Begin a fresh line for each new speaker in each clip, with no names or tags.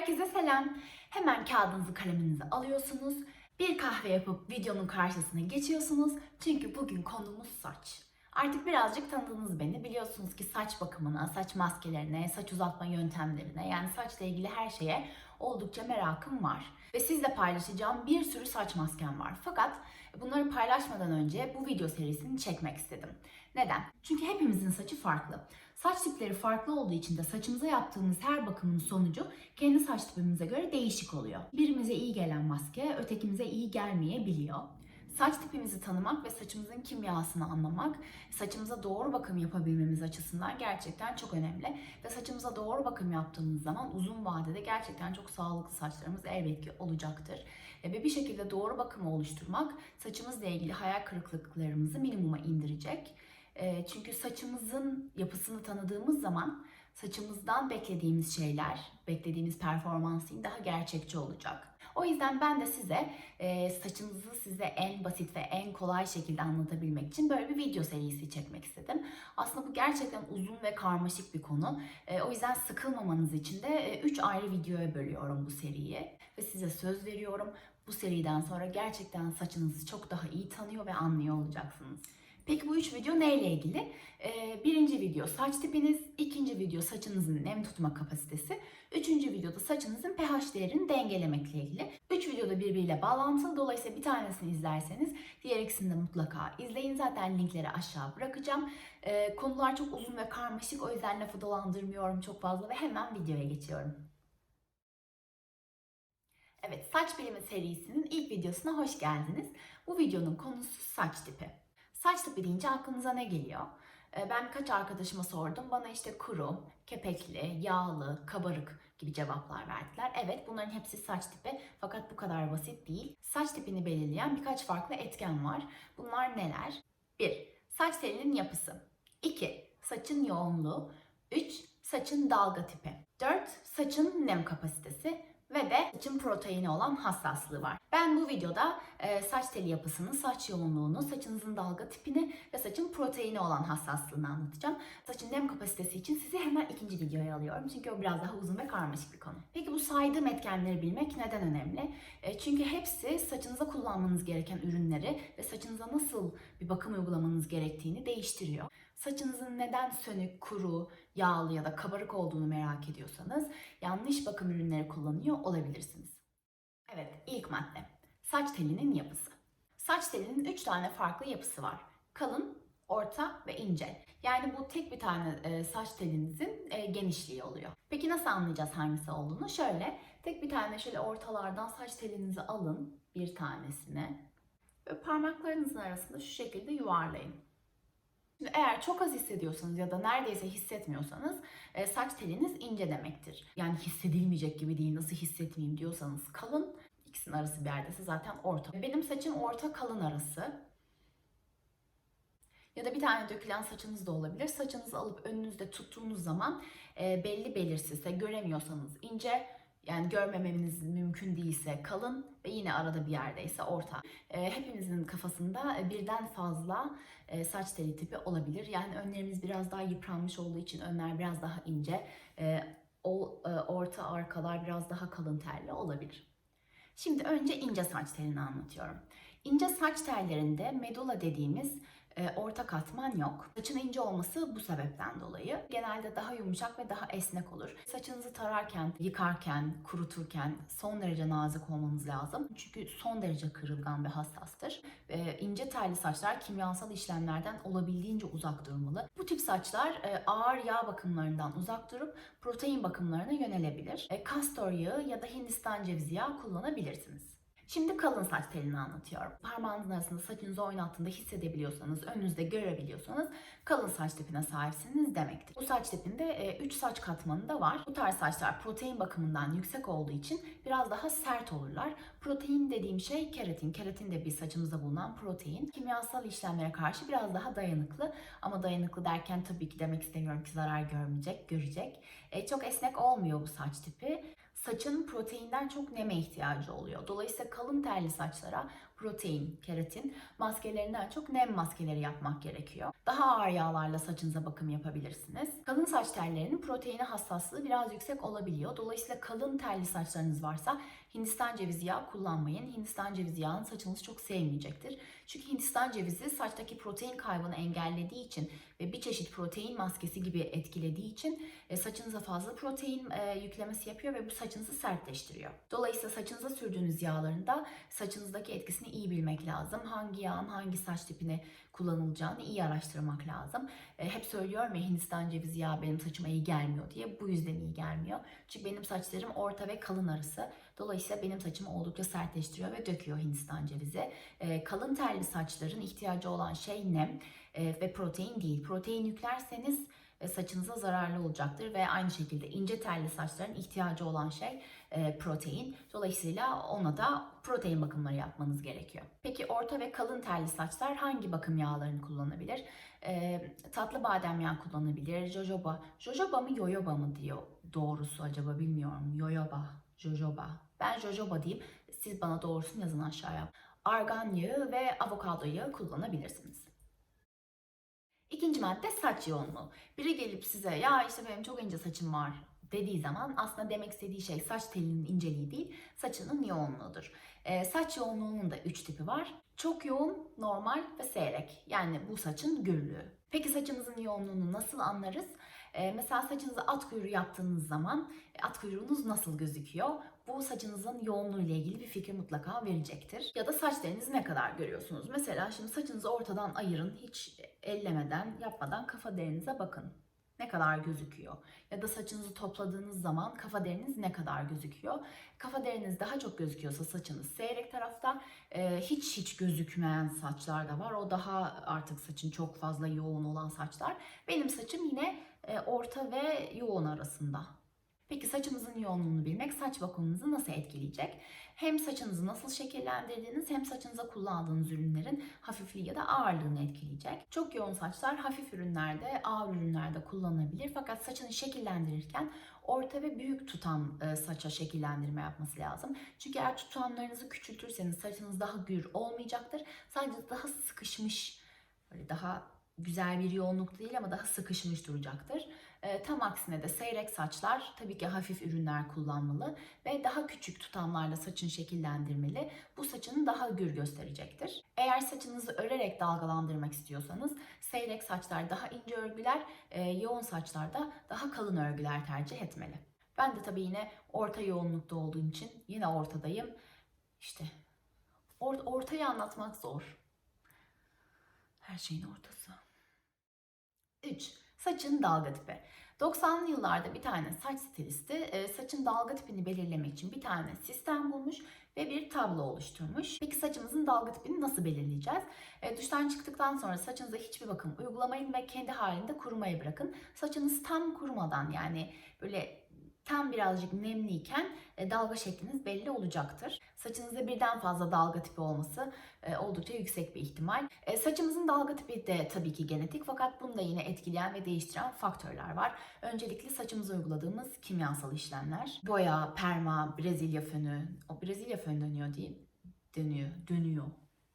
Herkese selam. Hemen kağıdınızı kaleminizi alıyorsunuz. Bir kahve yapıp videonun karşısına geçiyorsunuz. Çünkü bugün konumuz saç. Artık birazcık tanıdınız beni. Biliyorsunuz ki saç bakımına, saç maskelerine, saç uzatma yöntemlerine yani saçla ilgili her şeye oldukça merakım var. Ve sizle paylaşacağım bir sürü saç maskem var. Fakat bunları paylaşmadan önce bu video serisini çekmek istedim. Neden? Çünkü hepimizin saçı farklı. Saç tipleri farklı olduğu için de saçımıza yaptığımız her bakımın sonucu kendi saç tipimize göre değişik oluyor. Birimize iyi gelen maske ötekimize iyi gelmeyebiliyor. Saç tipimizi tanımak ve saçımızın kimyasını anlamak, saçımıza doğru bakım yapabilmemiz açısından gerçekten çok önemli. Ve saçımıza doğru bakım yaptığımız zaman uzun vadede gerçekten çok sağlıklı saçlarımız elbet ki olacaktır. Ve bir şekilde doğru bakımı oluşturmak saçımızla ilgili hayal kırıklıklarımızı minimuma indirecek. E, Çünkü saçımızın yapısını tanıdığımız zaman saçımızdan beklediğimiz şeyler, beklediğimiz performansın daha gerçekçi olacak. O yüzden ben de size e, saçınızı size en basit ve en kolay şekilde anlatabilmek için böyle bir video serisi çekmek istedim. Aslında bu gerçekten uzun ve karmaşık bir konu. E, o yüzden sıkılmamanız için de 3 ayrı videoya bölüyorum bu seriyi. Ve size söz veriyorum bu seriden sonra gerçekten saçınızı çok daha iyi tanıyor ve anlıyor olacaksınız. Peki bu üç video neyle ilgili? Ee, birinci video saç tipiniz, ikinci video saçınızın nem tutma kapasitesi, üçüncü videoda saçınızın pH değerini dengelemekle ilgili. Üç videoda birbiriyle bağlantılı. Dolayısıyla bir tanesini izlerseniz diğer ikisini de mutlaka izleyin. Zaten linkleri aşağı bırakacağım. Ee, konular çok uzun ve karmaşık. O yüzden lafı dolandırmıyorum çok fazla ve hemen videoya geçiyorum. Evet, saç bilimi serisinin ilk videosuna hoş geldiniz. Bu videonun konusu saç tipi. Saç tipi deyince aklınıza ne geliyor? Ee, Ben birkaç arkadaşıma sordum. Bana işte kuru, kepekli, yağlı, kabarık gibi cevaplar verdiler. Evet bunların hepsi saç tipi fakat bu kadar basit değil. Saç tipini belirleyen birkaç farklı etken var. Bunlar neler? 1. Saç telinin yapısı. 2. Saçın yoğunluğu. 3. Saçın dalga tipi. 4. Saçın nem kapasitesi ve de saçın proteini olan hassaslığı var. Ben bu videoda e, saç teli yapısını, saç yoğunluğunu, saçınızın dalga tipini ve saçın proteini olan hassaslığını anlatacağım. Saçın nem kapasitesi için sizi hemen ikinci videoya alıyorum. Çünkü o biraz daha uzun ve karmaşık bir konu. Peki bu saydığım etkenleri bilmek neden önemli? E, çünkü hepsi saçınıza kullanmanız gereken ürünleri ve saçınıza nasıl bir bakım uygulamanız gerektiğini değiştiriyor. Saçınızın neden sönük, kuru, yağlı ya da kabarık olduğunu merak ediyorsanız yanlış bakım ürünleri kullanıyor olabilirsiniz. Evet, ilk madde. Saç telinin yapısı. Saç telinin 3 tane farklı yapısı var. Kalın, orta ve ince. Yani bu tek bir tane e, saç telinizin e, genişliği oluyor. Peki nasıl anlayacağız hangisi olduğunu? Şöyle, tek bir tane şöyle ortalardan saç telinizi alın, bir tanesini. Ve parmaklarınızın arasında şu şekilde yuvarlayın. Eğer çok az hissediyorsanız ya da neredeyse hissetmiyorsanız e, saç teliniz ince demektir. Yani hissedilmeyecek gibi değil nasıl hissetmeyeyim diyorsanız kalın. İkisinin arası bir yerdeyse zaten orta. Benim saçım orta kalın arası. Ya da bir tane dökülen saçınız da olabilir. Saçınızı alıp önünüzde tuttuğunuz zaman e, belli belirsizse göremiyorsanız ince yani görmemeniz mümkün değilse kalın ve yine arada bir yerdeyse orta. E, hepimizin kafasında e, birden fazla e, saç teli tipi olabilir. Yani önlerimiz biraz daha yıpranmış olduğu için önler biraz daha ince, e, o, e, orta arkalar biraz daha kalın telli olabilir. Şimdi önce ince saç telini anlatıyorum. İnce saç tellerinde medula dediğimiz orta katman yok. Saçın ince olması bu sebepten dolayı. Genelde daha yumuşak ve daha esnek olur. Saçınızı tararken, yıkarken, kuruturken son derece nazik olmanız lazım. Çünkü son derece kırılgan ve hassastır. E, ince telli saçlar kimyasal işlemlerden olabildiğince uzak durmalı. Bu tip saçlar e, ağır yağ bakımlarından uzak durup protein bakımlarına yönelebilir. E, kastor yağı ya da Hindistan cevizi yağı kullanabilirsiniz. Şimdi kalın saç telini anlatıyorum. Parmağınızın arasında saçınızı oynattığında hissedebiliyorsanız, önünüzde görebiliyorsanız kalın saç tipine sahipsiniz demektir. Bu saç tipinde 3 saç katmanı da var. Bu tarz saçlar protein bakımından yüksek olduğu için biraz daha sert olurlar. Protein dediğim şey keratin. Keratin de bir saçımızda bulunan protein. Kimyasal işlemlere karşı biraz daha dayanıklı. Ama dayanıklı derken tabii ki demek istemiyorum ki zarar görmeyecek, görecek. E, çok esnek olmuyor bu saç tipi. Saçın proteinden çok neme ihtiyacı oluyor. Dolayısıyla kalın telli saçlara protein, keratin maskelerinden çok nem maskeleri yapmak gerekiyor. Daha ağır yağlarla saçınıza bakım yapabilirsiniz. Kalın saç tellerinin proteine hassaslığı biraz yüksek olabiliyor. Dolayısıyla kalın telli saçlarınız varsa Hindistan cevizi yağı kullanmayın. Hindistan cevizi yağını saçınız çok sevmeyecektir. Çünkü Hindistan cevizi saçtaki protein kaybını engellediği için ve bir çeşit protein maskesi gibi etkilediği için e, saçınıza fazla protein e, yüklemesi yapıyor ve bu saçınızı sertleştiriyor. Dolayısıyla saçınıza sürdüğünüz yağların da saçınızdaki etkisini iyi bilmek lazım. Hangi yağın hangi saç tipine kullanılacağını iyi araştırmak lazım. E, hep söylüyorum ya Hindistan cevizi yağı benim saçıma iyi gelmiyor diye. Bu yüzden iyi gelmiyor. Çünkü benim saçlarım orta ve kalın arası. Dolayısıyla benim saçımı oldukça sertleştiriyor ve döküyor Hindistan cevizi. E, kalın telli saçların ihtiyacı olan şey nem e, ve protein değil. Protein yüklerseniz saçınıza zararlı olacaktır ve aynı şekilde ince telli saçların ihtiyacı olan şey protein. Dolayısıyla ona da protein bakımları yapmanız gerekiyor. Peki orta ve kalın telli saçlar hangi bakım yağlarını kullanabilir? E, tatlı badem yağı kullanabilir, jojoba. Jojoba mı yoyoba mı diyor doğrusu acaba bilmiyorum. Yoyoba, jojoba. Ben jojoba diyeyim. Siz bana doğrusunu yazın aşağıya. Argan yağı ve avokado yağı kullanabilirsiniz. İkinci madde saç yoğunluğu. Biri gelip size ya işte benim çok ince saçım var dediği zaman aslında demek istediği şey saç telinin inceliği değil, saçının yoğunluğudur. Ee, saç yoğunluğunun da üç tipi var. Çok yoğun, normal ve seyrek. Yani bu saçın gürlüğü. Peki saçımızın yoğunluğunu nasıl anlarız? Ee, mesela saçınıza at kuyruğu yaptığınız zaman e, at kuyruğunuz nasıl gözüküyor? Bu saçınızın yoğunluğu ile ilgili bir fikir mutlaka verecektir. Ya da saç telinizi ne kadar görüyorsunuz? Mesela şimdi saçınızı ortadan ayırın, hiç ellemeden, yapmadan kafa derinize bakın. Ne kadar gözüküyor? Ya da saçınızı topladığınız zaman kafa deriniz ne kadar gözüküyor? Kafa deriniz daha çok gözüküyorsa saçınız seyrek tarafta, e, hiç hiç gözükmeyen saçlar da var. O daha artık saçın çok fazla yoğun olan saçlar. Benim saçım yine e, orta ve yoğun arasında. Peki saçımızın yoğunluğunu bilmek saç bakımınızı nasıl etkileyecek? Hem saçınızı nasıl şekillendirdiğiniz hem saçınıza kullandığınız ürünlerin hafifliği ya da ağırlığını etkileyecek. Çok yoğun saçlar hafif ürünlerde, ağır ürünlerde kullanılabilir. Fakat saçını şekillendirirken orta ve büyük tutam e, saça şekillendirme yapması lazım. Çünkü eğer tutamlarınızı küçültürseniz saçınız daha gür olmayacaktır. Sadece daha sıkışmış, böyle daha güzel bir yoğunluk değil ama daha sıkışmış duracaktır. E, tam aksine de seyrek saçlar tabii ki hafif ürünler kullanmalı ve daha küçük tutamlarla saçın şekillendirmeli. Bu saçını daha gür gösterecektir. Eğer saçınızı örerek dalgalandırmak istiyorsanız seyrek saçlar daha ince örgüler, e, yoğun saçlarda daha kalın örgüler tercih etmeli. Ben de tabii yine orta yoğunlukta olduğum için yine ortadayım. İşte or- ortayı anlatmak zor. Her şeyin ortası. 3. Saçın dalga tipi. 90'lı yıllarda bir tane saç stilisti e, saçın dalga tipini belirlemek için bir tane sistem bulmuş ve bir tablo oluşturmuş. Peki saçımızın dalga tipini nasıl belirleyeceğiz? E, duştan çıktıktan sonra saçınıza hiçbir bakım uygulamayın ve kendi halinde kurumaya bırakın. Saçınız tam kurumadan yani böyle tam birazcık nemliyken e, dalga şekliniz belli olacaktır. Saçınızda birden fazla dalga tipi olması e, oldukça yüksek bir ihtimal. E, saçımızın dalga tipi de tabii ki genetik fakat bunu da yine etkileyen ve değiştiren faktörler var. Öncelikle saçımıza uyguladığımız kimyasal işlemler. Boya, perma, Brezilya fönü. O Brezilya fönü dönüyor değil Dönüyor, dönüyor.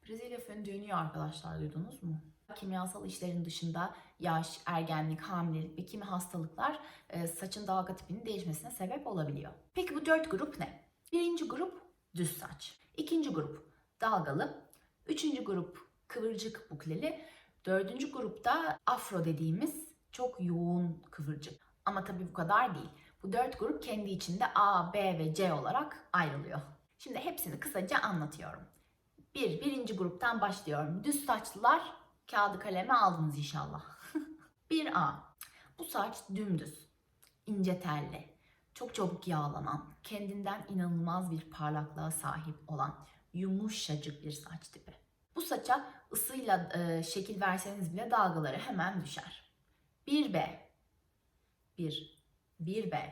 Brezilya fönü dönüyor arkadaşlar duydunuz mu? Kimyasal işlerin dışında yaş, ergenlik, hamilelik ve kimi hastalıklar e, saçın dalga tipinin değişmesine sebep olabiliyor. Peki bu dört grup ne? Birinci grup düz saç. İkinci grup dalgalı. Üçüncü grup kıvırcık bukleli. Dördüncü grupta afro dediğimiz çok yoğun kıvırcık. Ama tabii bu kadar değil. Bu dört grup kendi içinde A, B ve C olarak ayrılıyor. Şimdi hepsini kısaca anlatıyorum. Bir, birinci gruptan başlıyorum. Düz saçlılar kağıdı kaleme aldınız inşallah. 1A. Bu saç dümdüz, ince telli, çok çabuk yağlanan, kendinden inanılmaz bir parlaklığa sahip olan yumuşacık bir saç tipi. Bu saça ısıyla e, şekil verseniz bile dalgaları hemen düşer. 1B. 1. 1B.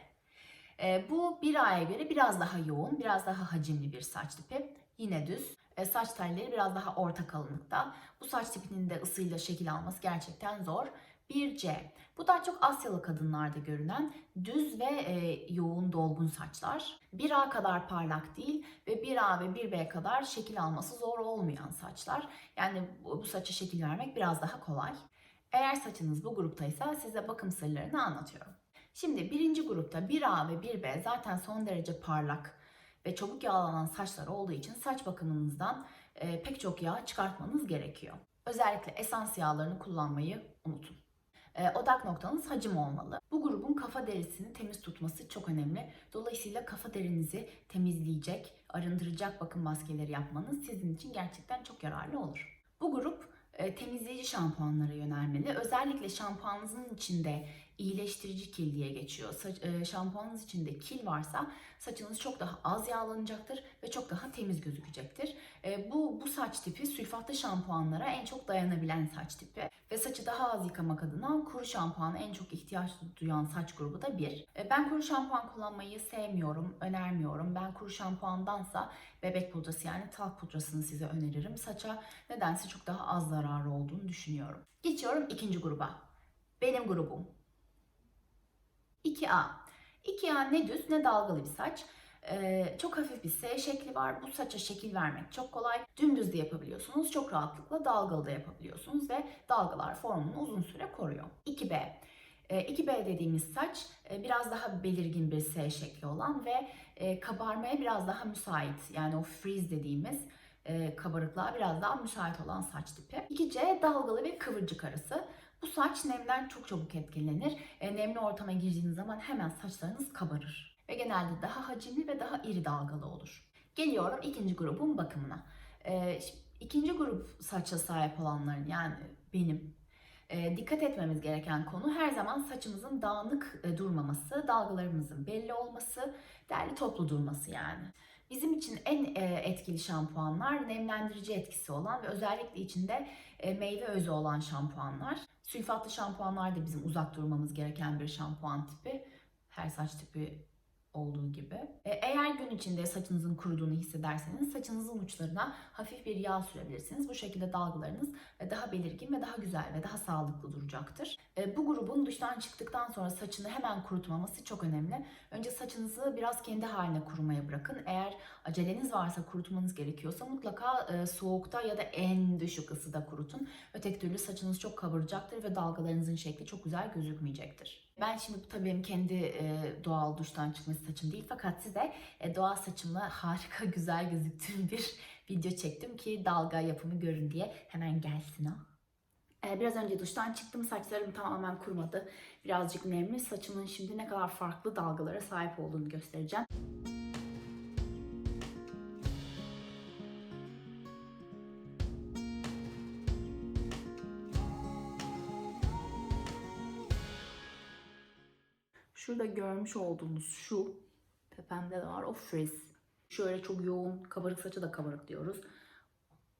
E, bu 1A'ya göre biraz daha yoğun, biraz daha hacimli bir saç tipi. Yine düz. E, saç telleri biraz daha orta kalınlıkta. Bu saç tipinin de ısıyla şekil alması gerçekten zor. 1C. Bu daha çok Asyalı kadınlarda görülen düz ve e, yoğun dolgun saçlar. 1A kadar parlak değil ve 1A ve 1B kadar şekil alması zor olmayan saçlar. Yani bu, bu saça şekil vermek biraz daha kolay. Eğer saçınız bu gruptaysa size bakım sırlarını anlatıyorum. Şimdi birinci grupta 1A ve 1B zaten son derece parlak ve çabuk yağlanan saçlar olduğu için saç bakımınızdan e, pek çok yağ çıkartmanız gerekiyor. Özellikle esans yağlarını kullanmayı unutun. E, odak noktanız hacim olmalı. Bu grubun kafa derisini temiz tutması çok önemli. Dolayısıyla kafa derinizi temizleyecek, arındıracak bakım maskeleri yapmanız sizin için gerçekten çok yararlı olur. Bu grup e, temizleyici şampuanlara yönelmeli. Özellikle şampuanınızın içinde iyileştirici kil diye geçiyor. Saç, e, şampuanınız içinde kil varsa saçınız çok daha az yağlanacaktır ve çok daha temiz gözükecektir. E, bu bu saç tipi sülfatlı şampuanlara en çok dayanabilen saç tipi ve saçı daha az yıkamak adına kuru şampuana en çok ihtiyaç duyan saç grubu da bir. E, ben kuru şampuan kullanmayı sevmiyorum, önermiyorum. Ben kuru şampuandansa bebek pudrası yani talk pudrasını size öneririm. Saça nedense çok daha az zararı olduğunu düşünüyorum. Geçiyorum ikinci gruba. Benim grubum. 2A. 2A ne düz ne dalgalı bir saç. Ee, çok hafif bir S şekli var. Bu saça şekil vermek çok kolay. Dümdüz de yapabiliyorsunuz. Çok rahatlıkla dalgalı da yapabiliyorsunuz ve dalgalar formunu uzun süre koruyor. 2B. Ee, 2B dediğimiz saç e, biraz daha belirgin bir S şekli olan ve e, kabarmaya biraz daha müsait. Yani o freeze dediğimiz e, kabarıklığa biraz daha müsait olan saç tipi. 2C dalgalı ve kıvırcık arası. Bu saç nemden çok çabuk etkilenir. E, nemli ortama girdiğiniz zaman hemen saçlarınız kabarır. Ve genelde daha hacimli ve daha iri dalgalı olur. Geliyorum ikinci grubun bakımına. E, şimdi ikinci grup saça sahip olanların yani benim e, dikkat etmemiz gereken konu her zaman saçımızın dağınık e, durmaması, dalgalarımızın belli olması, derli toplu durması yani. Bizim için en e, etkili şampuanlar nemlendirici etkisi olan ve özellikle içinde meyve özü olan şampuanlar. Sülfatlı şampuanlar da bizim uzak durmamız gereken bir şampuan tipi. Her saç tipi olduğu gibi. E, Eğer gün içinde saçınızın kuruduğunu hissederseniz saçınızın uçlarına hafif bir yağ sürebilirsiniz. Bu şekilde dalgalarınız e, daha belirgin ve daha güzel ve daha sağlıklı duracaktır. E, Bu grubun duştan çıktıktan sonra saçını hemen kurutmaması çok önemli. Önce saçınızı biraz kendi haline kurumaya bırakın. Eğer aceleniz varsa kurutmanız gerekiyorsa mutlaka soğukta ya da en düşük ısıda kurutun. Öteki türlü saçınız çok kabaracaktır ve dalgalarınızın şekli çok güzel gözükmeyecektir. Ben şimdi bu tabii benim kendi e, doğal duştan çıkması saçım değil fakat size e, doğal saçımla harika güzel gözüktüğüm bir video çektim ki dalga yapımı görün diye hemen gelsin o. E, Biraz önce duştan çıktım. Saçlarım tamamen kurumadı. Birazcık nemli. Saçımın şimdi ne kadar farklı dalgalara sahip olduğunu göstereceğim. Şurada görmüş olduğunuz şu tepemde de var o frizz. Şöyle çok yoğun kabarık saça da kabarık diyoruz.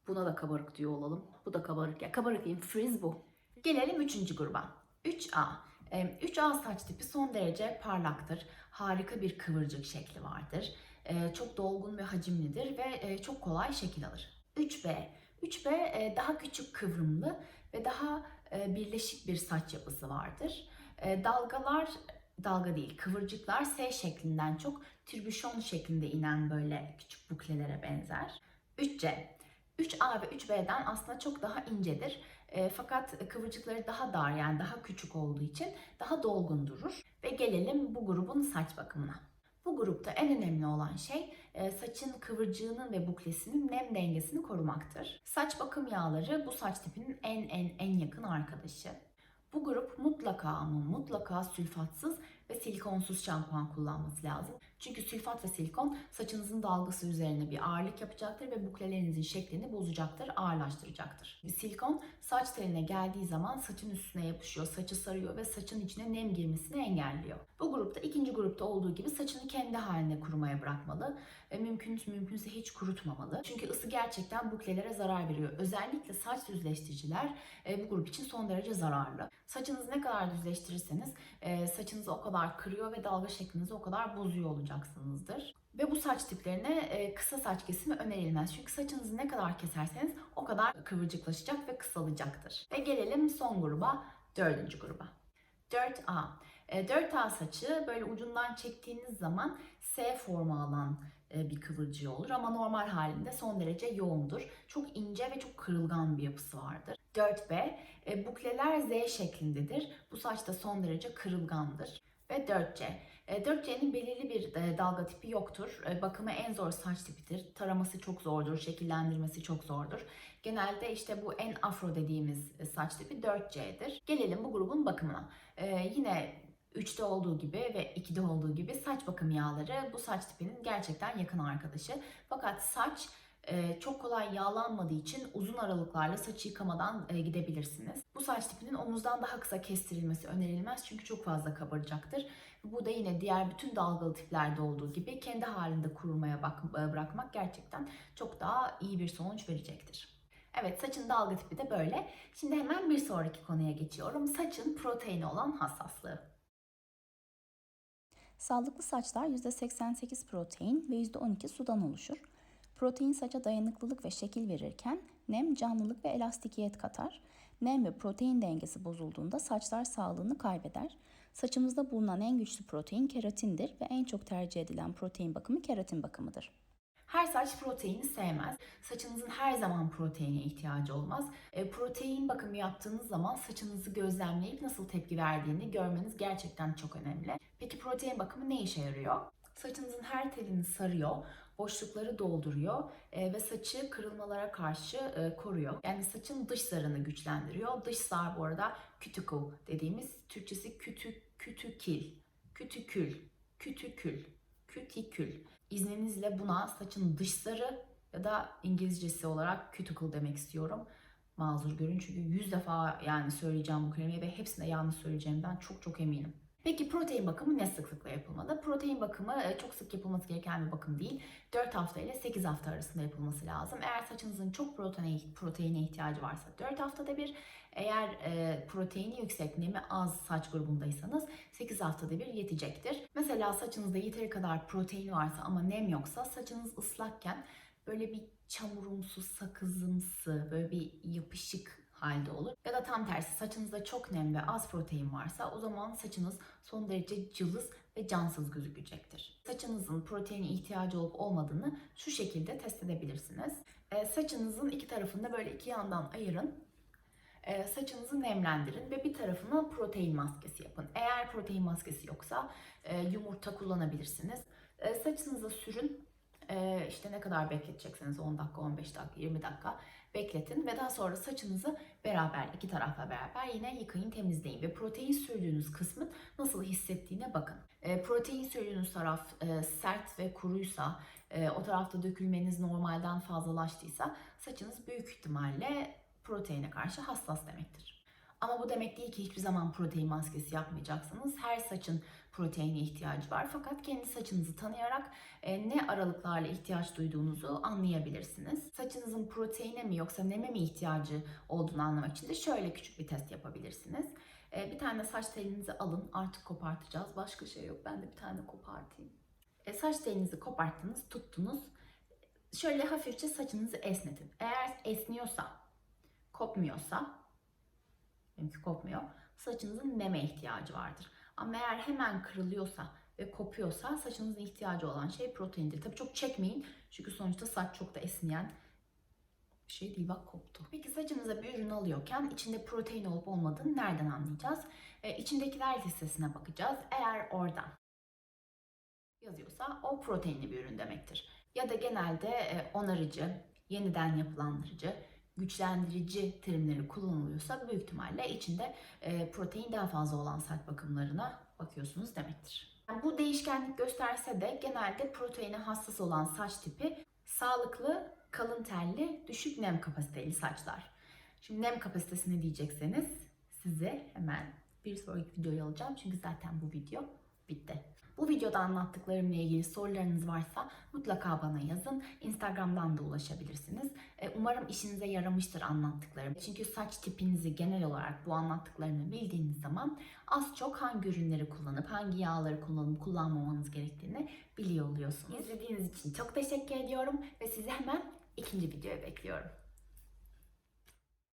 Buna da kabarık diyor olalım. Bu da kabarık. Ya kabarık diyeyim frizz bu. Gelelim üçüncü gruba. 3A. Ee, 3A saç tipi son derece parlaktır. Harika bir kıvırcık şekli vardır. Ee, Çok dolgun ve hacimlidir ve e, çok kolay şekil alır. 3B. 3B e, daha küçük kıvrımlı ve daha e, birleşik bir saç yapısı vardır. Dalgalar dalga değil, kıvırcıklar S şeklinden çok türbüşon şeklinde inen böyle küçük buklelere benzer. 3C. 3A ve 3B'den aslında çok daha incedir. E, fakat kıvırcıkları daha dar yani daha küçük olduğu için daha dolgun durur. Ve gelelim bu grubun saç bakımına. Bu grupta en önemli olan şey e, saçın kıvırcığının ve buklesinin nem dengesini korumaktır. Saç bakım yağları bu saç tipinin en en en yakın arkadaşı. Bu grup mutlaka ama mutlaka sülfatsız ve silikonsuz şampuan kullanması lazım. Çünkü sülfat ve silikon saçınızın dalgası üzerine bir ağırlık yapacaktır ve buklelerinizin şeklini bozacaktır, ağırlaştıracaktır. Silikon saç teline geldiği zaman saçın üstüne yapışıyor, saçı sarıyor ve saçın içine nem girmesini engelliyor. Bu grupta ikinci grupta olduğu gibi saçını kendi haline kurumaya bırakmalı ve mümkün mümkünse hiç kurutmamalı. Çünkü ısı gerçekten buklelere zarar veriyor. Özellikle saç düzleştiriciler e, bu grup için son derece zararlı. Saçınızı ne kadar düzleştirirseniz e, saçınızı o kadar kırıyor ve dalga şeklinizi o kadar bozuyor olacaksınızdır. Ve bu saç tiplerine e, kısa saç kesimi önerilmez. Çünkü saçınızı ne kadar keserseniz o kadar kıvırcıklaşacak ve kısalacaktır. Ve gelelim son gruba dördüncü gruba. 4A. E, 4A saçı böyle ucundan çektiğiniz zaman S formu alan e, bir kıvırcığı olur ama normal halinde son derece yoğundur. Çok ince ve çok kırılgan bir yapısı vardır. 4B. E, bukleler Z şeklindedir. Bu saç da son derece kırılgandır. Ve 4C. E, 4C'nin belirli bir e, dalga tipi yoktur. E, Bakımı en zor saç tipidir. Taraması çok zordur, şekillendirmesi çok zordur. Genelde işte bu en afro dediğimiz saç tipi 4C'dir. Gelelim bu grubun bakımına. Yine 3'te olduğu gibi ve 2'de olduğu gibi saç bakım yağları bu saç tipinin gerçekten yakın arkadaşı. Fakat saç çok kolay yağlanmadığı için uzun aralıklarla saçı yıkamadan gidebilirsiniz. Bu saç tipinin omuzdan daha kısa kestirilmesi önerilmez çünkü çok fazla kabaracaktır. Bu da yine diğer bütün dalgalı tiplerde olduğu gibi kendi halinde kurumaya bak, e, bırakmak gerçekten çok daha iyi bir sonuç verecektir. Evet saçın dalga tipi de böyle. Şimdi hemen bir sonraki konuya geçiyorum. Saçın proteini olan hassaslığı.
Sağlıklı saçlar %88 protein ve %12 sudan oluşur. Protein saça dayanıklılık ve şekil verirken nem canlılık ve elastikiyet katar. Nem ve protein dengesi bozulduğunda saçlar sağlığını kaybeder. Saçımızda bulunan en güçlü protein keratindir ve en çok tercih edilen protein bakımı keratin bakımıdır.
Her saç proteini sevmez. Saçınızın her zaman proteine ihtiyacı olmaz. E, protein bakımı yaptığınız zaman saçınızı gözlemleyip nasıl tepki verdiğini görmeniz gerçekten çok önemli. Peki protein bakımı ne işe yarıyor? Saçınızın her telini sarıyor, boşlukları dolduruyor e, ve saçı kırılmalara karşı e, koruyor. Yani saçın dış zarını güçlendiriyor. Dış zar bu arada cuticle dediğimiz Türkçesi kütü, kütükil, kütükül, kütükül, kütikül. İzninizle buna saçın dış zarı ya da İngilizcesi olarak cuticle demek istiyorum. Mazur görün çünkü yüz defa yani söyleyeceğim bu kelimeyi ve hepsinde yanlış söyleyeceğimden çok çok eminim. Peki protein bakımı ne sıklıkla yapılmalı? Protein bakımı e, çok sık yapılması gereken bir bakım değil. 4 hafta ile 8 hafta arasında yapılması lazım. Eğer saçınızın çok proteine, ihtiyacı varsa 4 haftada bir, eğer e, proteini yüksek, nemi az saç grubundaysanız 8 haftada bir yetecektir. Mesela saçınızda yeteri kadar protein varsa ama nem yoksa saçınız ıslakken böyle bir çamurumsu, sakızımsı, böyle bir yapışık halde olur. Ya da tam tersi saçınızda çok nem ve az protein varsa o zaman saçınız son derece cılız ve cansız gözükecektir. Saçınızın proteine ihtiyacı olup olmadığını şu şekilde test edebilirsiniz. E, saçınızın iki tarafında böyle iki yandan ayırın. E, saçınızı nemlendirin ve bir tarafına protein maskesi yapın. Eğer protein maskesi yoksa e, yumurta kullanabilirsiniz. E, saçınıza sürün. E, işte ne kadar bekletecekseniz 10 dakika, 15 dakika, 20 dakika bekletin ve daha sonra saçınızı beraber iki tarafla beraber yine yıkayın temizleyin ve protein sürdüğünüz kısmın nasıl hissettiğine bakın. E, protein sürdüğünüz taraf e, sert ve kuruysa e, o tarafta dökülmeniz normalden fazlalaştıysa saçınız büyük ihtimalle proteine karşı hassas demektir. Ama bu demek değil ki hiçbir zaman protein maskesi yapmayacaksınız. Her saçın proteine ihtiyacı var. Fakat kendi saçınızı tanıyarak e, ne aralıklarla ihtiyaç duyduğunuzu anlayabilirsiniz. Saçınızın proteine mi yoksa neme mi ihtiyacı olduğunu anlamak için de şöyle küçük bir test yapabilirsiniz. E, bir tane saç telinizi alın. Artık kopartacağız. Başka şey yok. Ben de bir tane kopartayım. E, saç telinizi koparttınız, tuttunuz. Şöyle hafifçe saçınızı esnetin. Eğer esniyorsa, kopmuyorsa, benimki kopmuyor, saçınızın neme ihtiyacı vardır. Ama eğer hemen kırılıyorsa ve kopuyorsa saçınızın ihtiyacı olan şey proteindir. Tabii çok çekmeyin çünkü sonuçta saç çok da esneyen bir şey değil bak koptu. Peki saçınıza bir ürün alıyorken içinde protein olup olmadığını nereden anlayacağız? Ee, içindekiler listesine bakacağız. Eğer orada yazıyorsa o proteinli bir ürün demektir. Ya da genelde e, onarıcı, yeniden yapılandırıcı, güçlendirici terimleri kullanılıyorsa büyük ihtimalle içinde e, protein daha fazla olan saç bakımlarına bakıyorsunuz demektir. Yani bu değişkenlik gösterse de genelde proteine hassas olan saç tipi sağlıklı, kalın telli, düşük nem kapasiteli saçlar. Şimdi nem kapasitesi ne diyecekseniz size hemen bir sonraki videoyu alacağım. Çünkü zaten bu video bitti. Bu videoda anlattıklarımla ilgili sorularınız varsa mutlaka bana yazın. Instagram'dan da ulaşabilirsiniz. E, Umarım işinize yaramıştır anlattıklarım. Çünkü saç tipinizi genel olarak bu anlattıklarımı bildiğiniz zaman az çok hangi ürünleri kullanıp hangi yağları kullanıp kullanmamanız gerektiğini biliyor oluyorsunuz. İzlediğiniz için çok teşekkür ediyorum ve sizi hemen ikinci videoya bekliyorum.